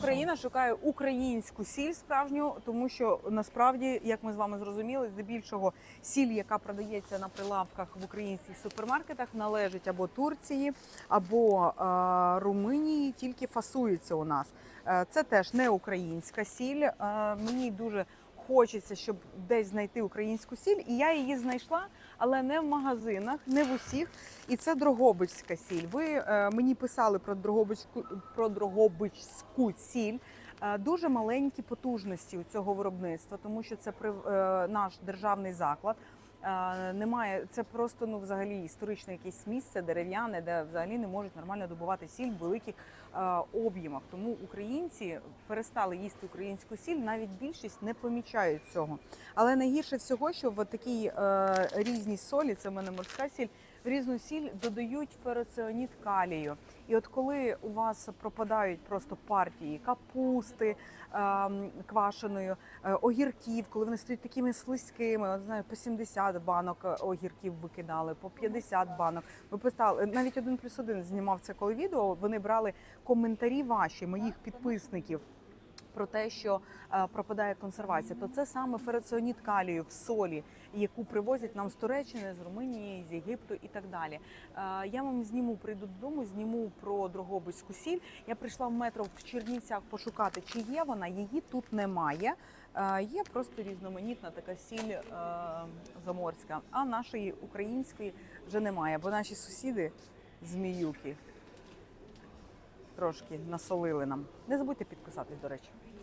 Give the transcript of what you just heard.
Україна шукає українську сіль справжню, тому що насправді, як ми з вами зрозуміли, здебільшого сіль, яка продається на прилавках в українських супермаркетах, належить або Турції, або е, Румунії, тільки фасується у нас. Е, це теж не українська сіль. Е, мені дуже хочеться, щоб десь знайти українську сіль, і я її знайшла, але не в магазинах, не в усіх. І це Дрогобичська сіль. Ви е, мені писали про Дрогобичську про Дрогобичську сіль. Е, Дуже маленькі потужності у цього виробництва, тому що це е, наш державний заклад. Немає це просто ну взагалі історичне якесь місце дерев'яне, де взагалі не можуть нормально добувати сіль в великих об'ємах. Тому українці перестали їсти українську сіль. Навіть більшість не помічають цього. Але найгірше всього, що в такій е, різній солі, це в мене морська сіль, в різну сіль додають фероціаніт калію. І от коли у вас пропадають просто партії капусти ем, квашеної, е, огірків, коли вони стають такими слизькими, от знаю, по 70 банок е, огірків викидали, по 50 банок. Ви писали навіть один плюс один знімав це коли відео. Вони брали коментарі ваші, моїх підписників. Про те, що е, пропадає консервація, то це саме фераціоніт калію в солі, яку привозять нам з Туреччини, з Румунії, з Єгипту і так далі. Е, я вам зніму, прийду додому, зніму про Дрогобицьку сіль. Я прийшла в метро в Чернівцях пошукати, чи є вона. Її тут немає. Е, є просто різноманітна така сіль заморська, а нашої української вже немає, бо наші сусіди зміюки трошки насолили нам. Не забудьте підписатись, до речі.